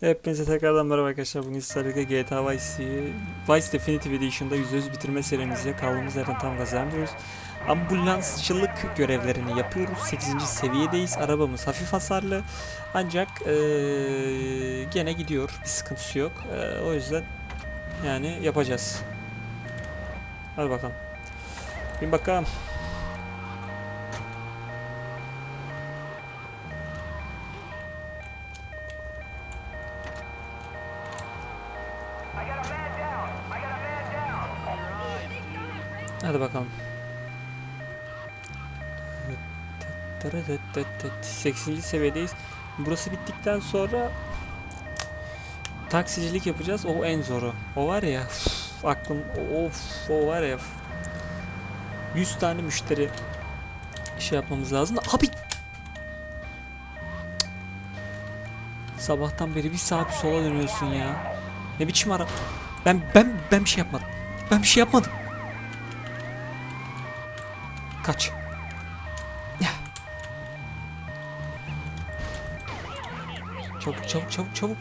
Hepinize tekrardan merhaba arkadaşlar. Bugün sizlerle GTA Vice, Vice Definitive Edition'da %100 bitirme serimizde kaldığımız yerden tam gaz ediyoruz. Ambulansçılık görevlerini yapıyoruz. 8. seviyedeyiz. Arabamız hafif hasarlı. Ancak eee, gene gidiyor. Bir sıkıntısı yok. Eee, o yüzden yani yapacağız. Hadi bakalım. Bir bakalım. Hadi bakalım. 8. seviyedeyiz. Burası bittikten sonra taksicilik yapacağız. O en zoru. O var ya üf, aklım of o var ya 100 tane müşteri şey yapmamız lazım. Abi Sabahtan beri bir saat sola dönüyorsun ya. Ne biçim ara? Ben ben ben bir şey yapmadım. Ben bir şey yapmadım. Kaç. Çabuk çabuk çabuk çabuk.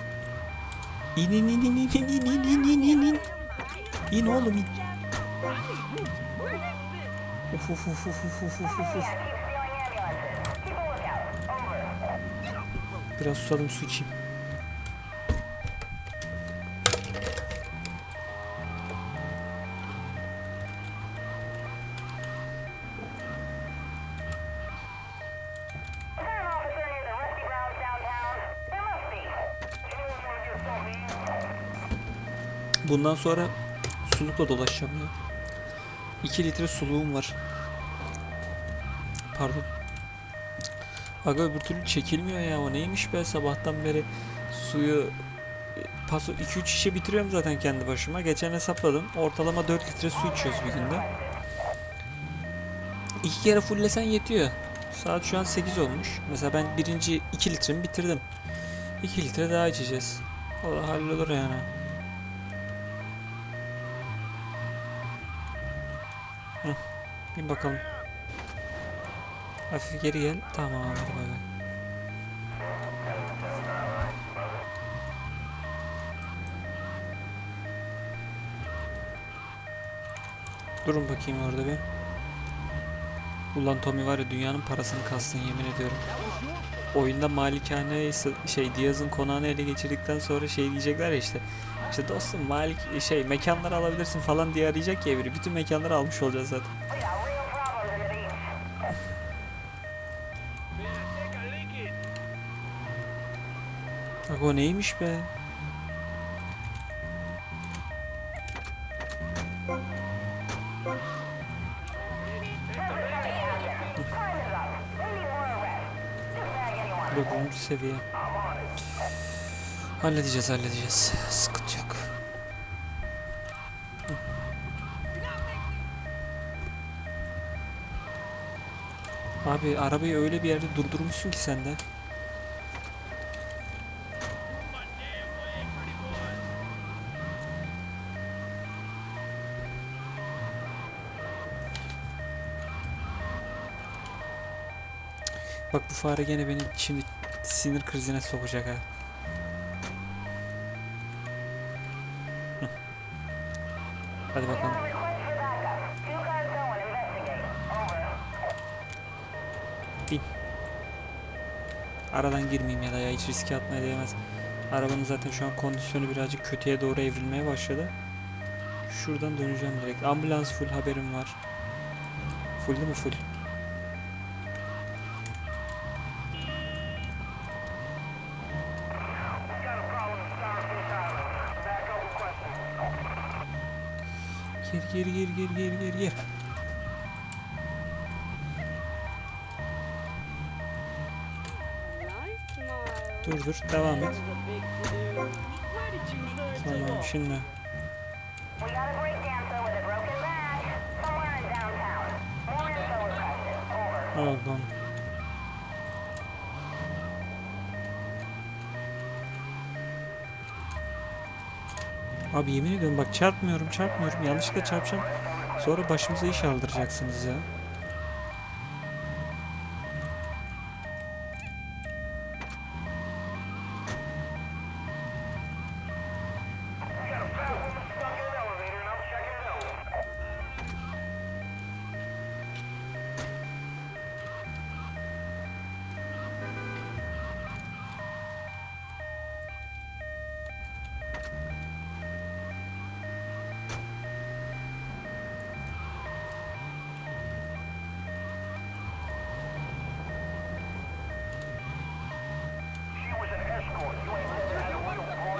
İn in in in in in in in in in in in. Oğlum in. Uf uf uf uf uf uf uf uf. Biraz susadım su içeyim. Bundan sonra sulukla dolaşacağım ya. 2 litre suluğum var. Pardon. Aga öbür türlü çekilmiyor ya o neymiş be sabahtan beri suyu paso 2-3 şişe bitiriyorum zaten kendi başıma. Geçen hesapladım. Ortalama 4 litre su içiyoruz bir günde. İki kere fulllesen yetiyor. Saat şu an 8 olmuş. Mesela ben birinci 2 litremi bitirdim. 2 litre daha içeceğiz. O da hallolur yani. Bir bakalım. Hafif geri gel. Tamam hadi. Durun bakayım orada bir. Ulan Tommy var ya dünyanın parasını kastın yemin ediyorum. Oyunda malikane şey Diaz'ın konağını ele geçirdikten sonra şey diyecekler ya işte. İşte dostum malik şey mekanları alabilirsin falan diye arayacak ya biri. Bütün mekanları almış olacağız zaten. O neymiş be? Dokuzuncu seviye. Halledeceğiz halledeceğiz. Sıkıntı yok. Abi arabayı öyle bir yerde durdurmuşsun ki sen de. Bak bu fare gene beni şimdi sinir krizine sokacak ha. Hadi bakalım. Bin. Aradan girmeyeyim ya da ya hiç riske atmaya değmez. Arabanın zaten şu an kondisyonu birazcık kötüye doğru evrilmeye başladı. Şuradan döneceğim direkt. Ambulans full haberim var. Full değil mi full? Gir gir gir gir gir gir. Dur dur devam et. Tamam şimdi. Pardon. Abi yemin ediyorum bak çarpmıyorum çarpmıyorum yanlışlıkla çarpacağım. Sonra başımıza iş aldıracaksınız ya.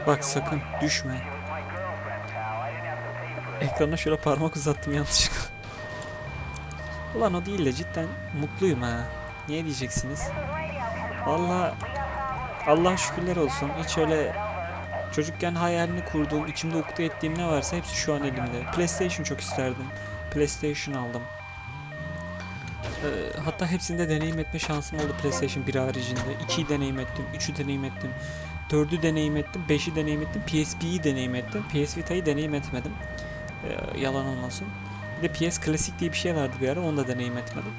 Bak sakın düşme. Ekrana şöyle parmak uzattım yanlışlıkla. Ulan o değil de cidden mutluyum ha. Niye diyeceksiniz? Valla Allah şükürler olsun. Hiç öyle çocukken hayalini kurduğum, içimde ukde ettiğim ne varsa hepsi şu an elimde. PlayStation çok isterdim. PlayStation aldım. Ee, hatta hepsinde deneyim etme şansım oldu PlayStation 1 haricinde. 2'yi deneyim ettim, 3'ü deneyim ettim. 4'ü deneyim ettim, 5'i deneyim ettim, PSP'yi deneyim ettim. PS Vita'yı deneyim etmedim. Ee, yalan olmasın. Bir de PS Classic diye bir şey vardı bir ara, onu da deneyim etmedim.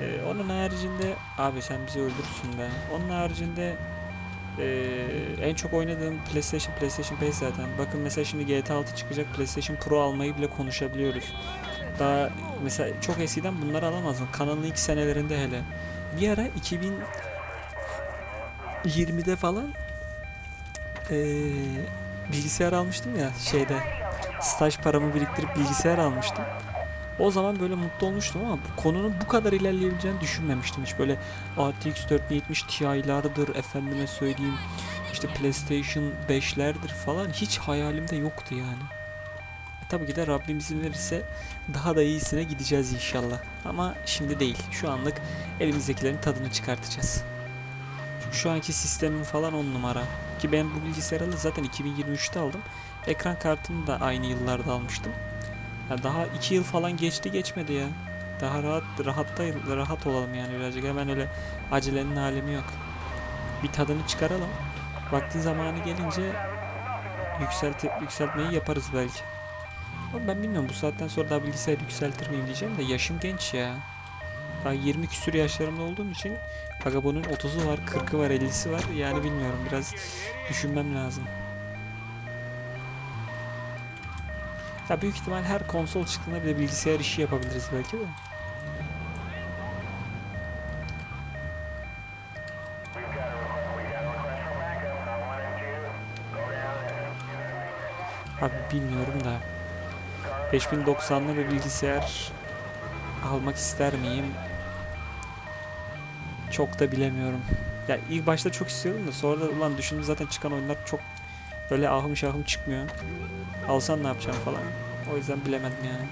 Ee, onun haricinde, abi sen bizi öldürürsün be. Onun haricinde ee, en çok oynadığım PlayStation, PlayStation 5 zaten. Bakın mesela şimdi GTA 6 çıkacak, PlayStation Pro almayı bile konuşabiliyoruz. Daha mesela çok eskiden bunları alamazdın. Kanalın ilk senelerinde hele. Bir ara 2020'de falan ee, bilgisayar almıştım ya şeyde staj paramı biriktirip bilgisayar almıştım. O zaman böyle mutlu olmuştum ama bu konunun bu kadar ilerleyebileceğini düşünmemiştim. Hiç böyle RTX 4070 Ti'lardır efendime söyleyeyim işte PlayStation 5'lerdir falan hiç hayalimde yoktu yani. Tabii ki de Rabbim izin verirse daha da iyisine gideceğiz inşallah. Ama şimdi değil. Şu anlık elimizdekilerin tadını çıkartacağız. Şu anki sistemim falan on numara. Ki ben bu bilgisayarı zaten 2023'te aldım. Ekran kartını da aynı yıllarda almıştım. Ya daha 2 yıl falan geçti geçmedi ya. Daha rahat rahatta rahat olalım yani birazcık. Hemen öyle acelenin alemi yok. Bir tadını çıkaralım. Vakti zamanı gelince yükseltip yükseltmeyi yaparız belki. Ama ben bilmiyorum bu saatten sonra daha bilgisayar yükseltir miyim diyeceğim de yaşım genç ya. Daha 20 küsür yaşlarımda olduğum için Aga bunun 30'u var, 40'ı var, 50'si var. Yani bilmiyorum biraz düşünmem lazım. Ya büyük ihtimal her konsol çıktığında bir de bilgisayar işi yapabiliriz belki de. Abi bilmiyorum da 5090'lı bir bilgisayar almak ister miyim? Çok da bilemiyorum. Ya ilk başta çok istiyordum da sonra da ulan düşündüm zaten çıkan oyunlar çok böyle ahım şahım çıkmıyor. Alsan ne yapacaksın falan. O yüzden bilemedim yani.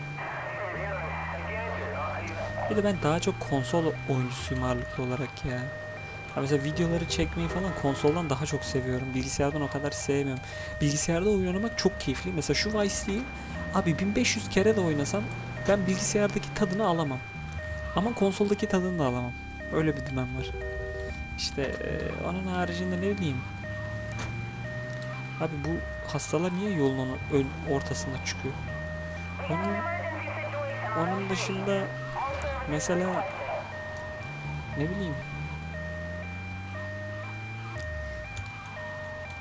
Bir de ben daha çok konsol oyuncusuyum ağırlıklı olarak ya. Ya mesela videoları çekmeyi falan konsoldan daha çok seviyorum. Bilgisayardan o kadar sevmiyorum. Bilgisayarda oyun oynamak çok keyifli. Mesela şu Vice abi 1500 kere de oynasam ben bilgisayardaki tadını alamam. Ama konsoldaki tadını da alamam. Öyle bir dümen var. İşte eee, onun haricinde ne bileyim. Abi bu hastalar niye yolun ön ortasında çıkıyor? Onun, onun dışında mesela ne bileyim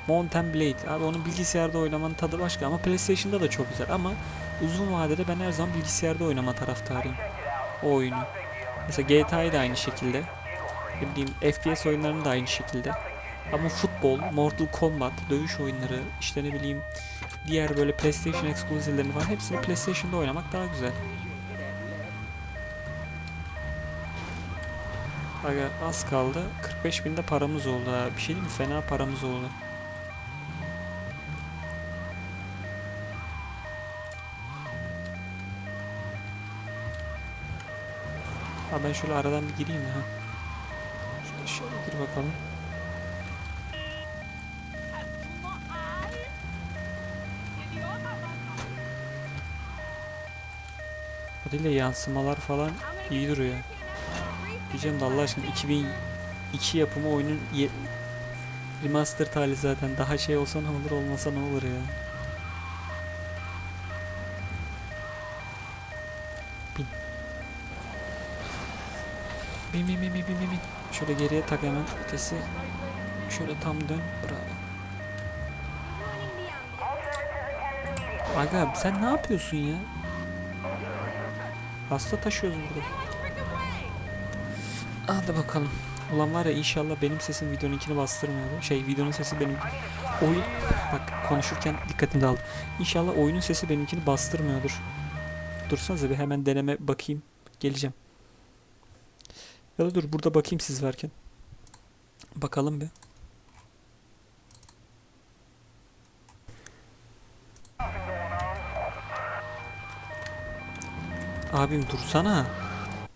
Mountain Blade abi onun bilgisayarda oynamanın tadı başka ama PlayStation'da da çok güzel ama uzun vadede ben her zaman bilgisayarda oynama taraftarıyım o oyunu. Mesela GTA'yı da aynı şekilde. Ne bileyim FPS oyunlarını da aynı şekilde. Ama futbol, Mortal Kombat, dövüş oyunları, işte ne bileyim diğer böyle PlayStation exclusive'lerini falan hepsini PlayStation'da oynamak daha güzel. Aga az kaldı. 45 binde paramız oldu ha. Bir şey değil mi? Fena paramız oldu. Ha ben şöyle aradan bir gireyim ya. Şöyle, şöyle gir bakalım. Haliyle yansımalar falan iyi duruyor. Diyeceğim de Allah aşkına 2002 yapımı oyunun remaster hali zaten. Daha şey olsa ne olur olmasa ne olur ya. Bin bin bin bin bin bin. Şöyle geriye tak hemen vitesi. Şöyle tam dön. Bravo. Aga sen ne yapıyorsun ya? Hasta taşıyoruz burada. Hadi bakalım. Ulan var ya inşallah benim sesim videonunkini bastırmıyordu. Şey videonun sesi benim oyun bak konuşurken dikkatim dağıldı. İnşallah oyunun sesi benimkini bastırmıyordur. Dursanıza bir hemen deneme bakayım. Geleceğim. Ya da dur burada bakayım siz varken. Bakalım bir. Abim dursana.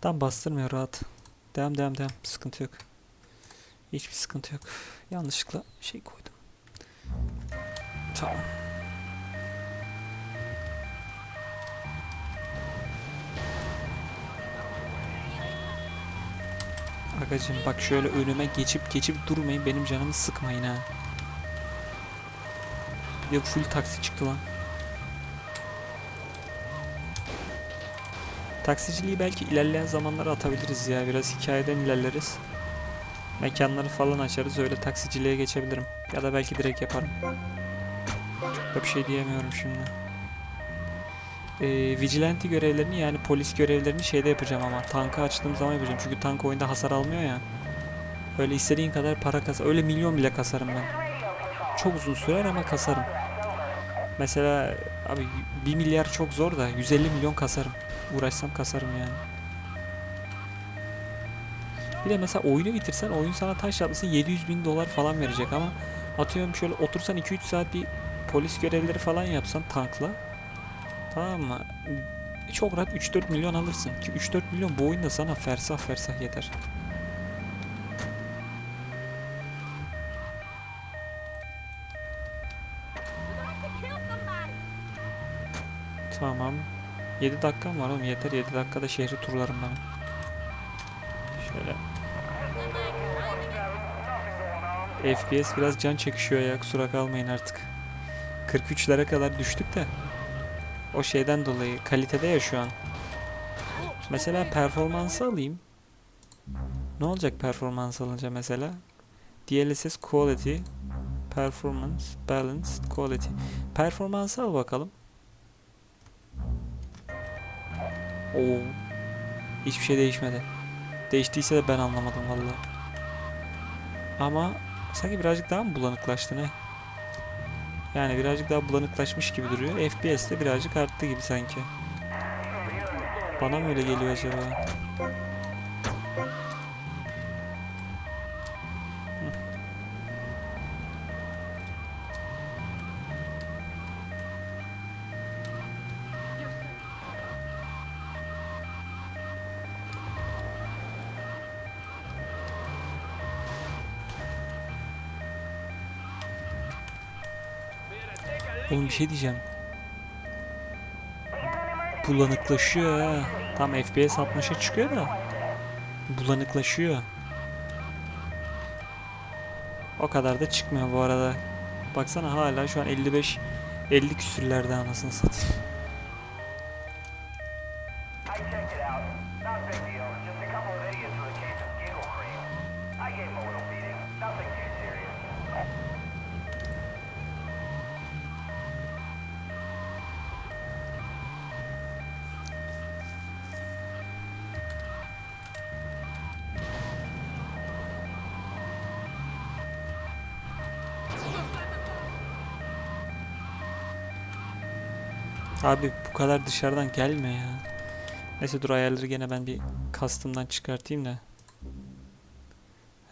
Tam bastırmıyor rahat. Devam devam devam. Sıkıntı yok. Hiçbir sıkıntı yok. Yanlışlıkla şey koydum. Tamam. Agacım bak şöyle önüme geçip geçip durmayın benim canımı sıkmayın ha. Bir de full taksi çıktı lan. Taksiciliği belki ilerleyen zamanlara atabiliriz ya. Biraz hikayeden ilerleriz. Mekanları falan açarız. Öyle taksiciliğe geçebilirim. Ya da belki direkt yaparım. Da bir şey diyemiyorum şimdi. Ee, vigilante görevlerini yani polis görevlerini şeyde yapacağım ama tankı açtığım zaman yapacağım. Çünkü tank oyunda hasar almıyor ya. Öyle istediğin kadar para kas. Öyle milyon bile kasarım ben. Çok uzun sürer ama kasarım. Mesela abi 1 milyar çok zor da 150 milyon kasarım. Uğraşsam kasarım yani. Bir de mesela oyunu bitirsen oyun sana taş atlasın 700 bin dolar falan verecek ama atıyorum şöyle otursan 2-3 saat bir polis görevleri falan yapsan tankla tamam mı? Çok rahat 3-4 milyon alırsın ki 3-4 milyon bu oyunda sana fersah fersah yeter. Tamam. 7 dakikam var oğlum yeter 7 dakikada şehri turlarım ben. Şöyle. FPS biraz can çekişiyor ya kusura kalmayın artık. 43'lere kadar düştük de. O şeyden dolayı kalitede ya şu an. Mesela performansı alayım. Ne olacak performans alınca mesela? DLSS quality, performance, balanced quality. Performansı al bakalım. Oo. Hiçbir şey değişmedi. Değiştiyse de ben anlamadım valla. Ama sanki birazcık daha mı bulanıklaştı ne? Yani birazcık daha bulanıklaşmış gibi duruyor. FPS de birazcık arttı gibi sanki. Bana mı öyle geliyor acaba? Oğlum bir şey diyeceğim. Bulanıklaşıyor ha. Tam FPS 60'a çıkıyor da. Bulanıklaşıyor. O kadar da çıkmıyor bu arada. Baksana hala şu an 55 50 küsürlerde anasını satayım. Abi bu kadar dışarıdan gelme ya. Neyse dur ayarları gene ben bir custom'dan çıkartayım da.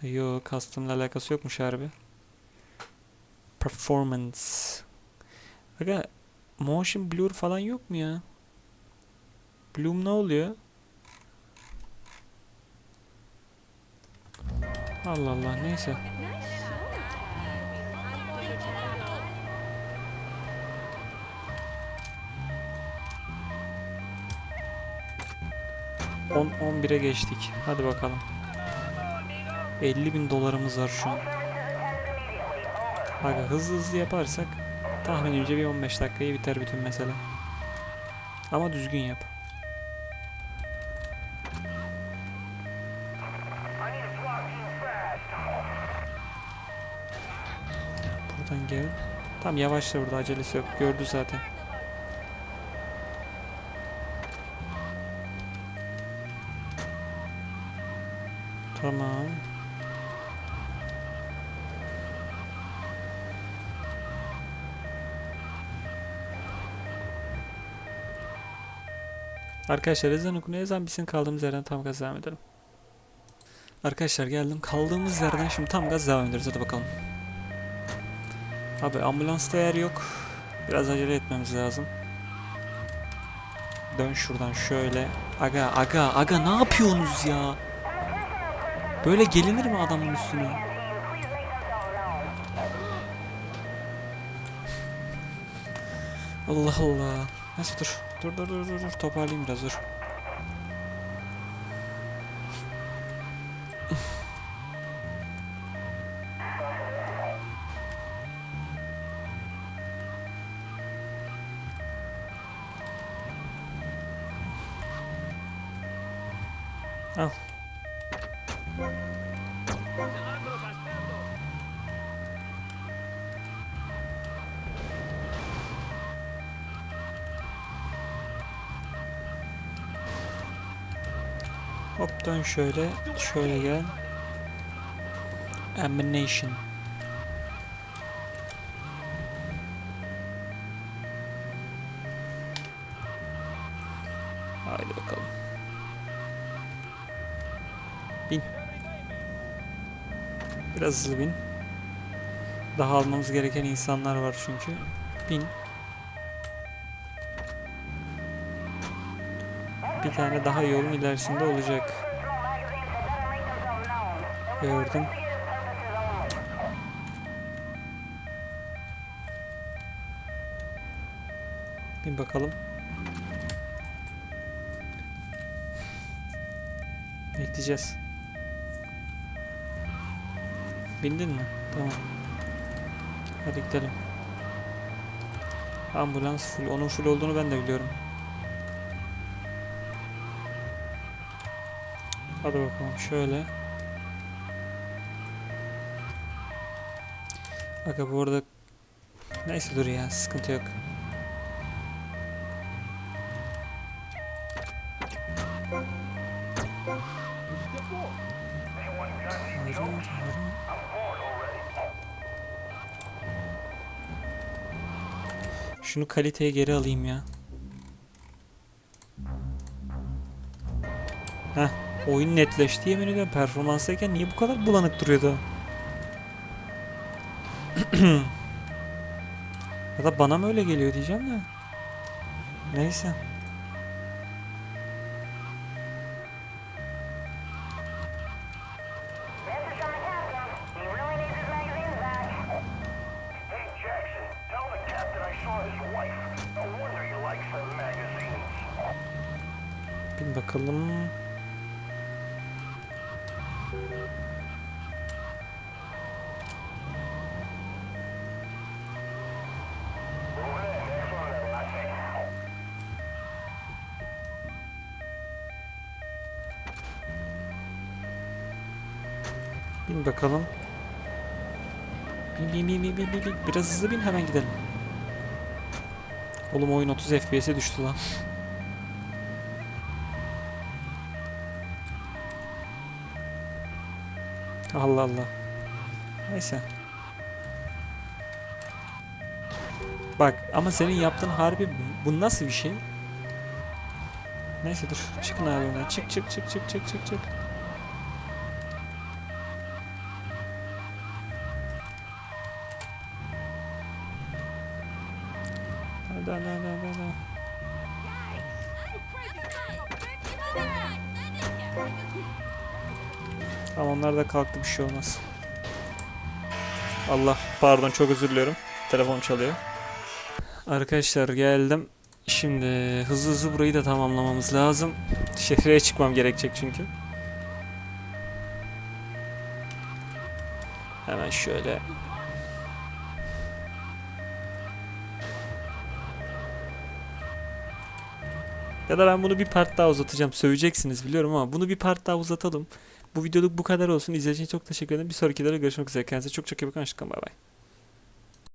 Yo custom'la alakası yokmuş harbi. Performance. Aga motion blur falan yok mu ya? Bloom ne oluyor? Allah Allah neyse. On 11'e geçtik. Hadi bakalım. 50 bin dolarımız var şu an. Aga hızlı hızlı yaparsak tahminimce bir 15 dakikayı biter bütün mesele. Ama düzgün yap. Buradan gel. Tam yavaşla burada acelesi yok. Gördü zaten. Arkadaşlar ezan okunuyor. Ezan bitsin kaldığımız yerden tam gaz devam edelim. Arkadaşlar geldim. Kaldığımız yerden şimdi tam gaz devam ediyoruz. Hadi bakalım. Abi ambulansta yer yok. Biraz acele etmemiz lazım. Dön şuradan şöyle. Aga aga aga ne yapıyorsunuz ya? Böyle gelinir mi adamın üstüne? Allah Allah. Neyse dur. Dur dur dur dur dur. Toparlayayım biraz dur. Hop dön şöyle. Şöyle gel. Ammunition. Haydi bakalım. Bin. Biraz hızlı bin. Daha almamız gereken insanlar var çünkü. Bin. Bir tane daha yolun ilerisinde olacak. Gördüm. Bin bakalım. Bekleyeceğiz. Bindin mi? Tamam. Hadi gidelim. Ambulans full. Onun full olduğunu ben de biliyorum. Hadi bakalım şöyle. Aga bu arada neyse dur ya sıkıntı yok. Şunu kaliteye geri alayım ya. Heh, oyun netleşti yemin ediyorum performanstayken niye bu kadar bulanık duruyordu? ya da bana mı öyle geliyor diyeceğim de. Neyse. Hey, Jackson, bakalım. Bin bin bin bin bin bin bin. Biraz hızlı bin hemen gidelim. Oğlum oyun 30 FPS'e düştü lan. Allah Allah. Neyse. Bak ama senin yaptığın harbi bu- nasıl bir şey? Neyse dur. Çıkın abi. Çık çık çık çık çık çık çık. Tamam onlar da kalktı bir şey olmaz. Allah pardon çok özür diliyorum. Telefon çalıyor. Arkadaşlar geldim. Şimdi hızlı hızlı burayı da tamamlamamız lazım. Şehre çıkmam gerekecek çünkü. Hemen şöyle Ya da ben bunu bir part daha uzatacağım. Söveceksiniz biliyorum ama bunu bir part daha uzatalım. Bu videoluk bu kadar olsun. İzlediğiniz için çok teşekkür ederim. Bir sonraki videoda görüşmek üzere. Kendinize çok çok iyi bakın. Hoşçakalın. Bay bay.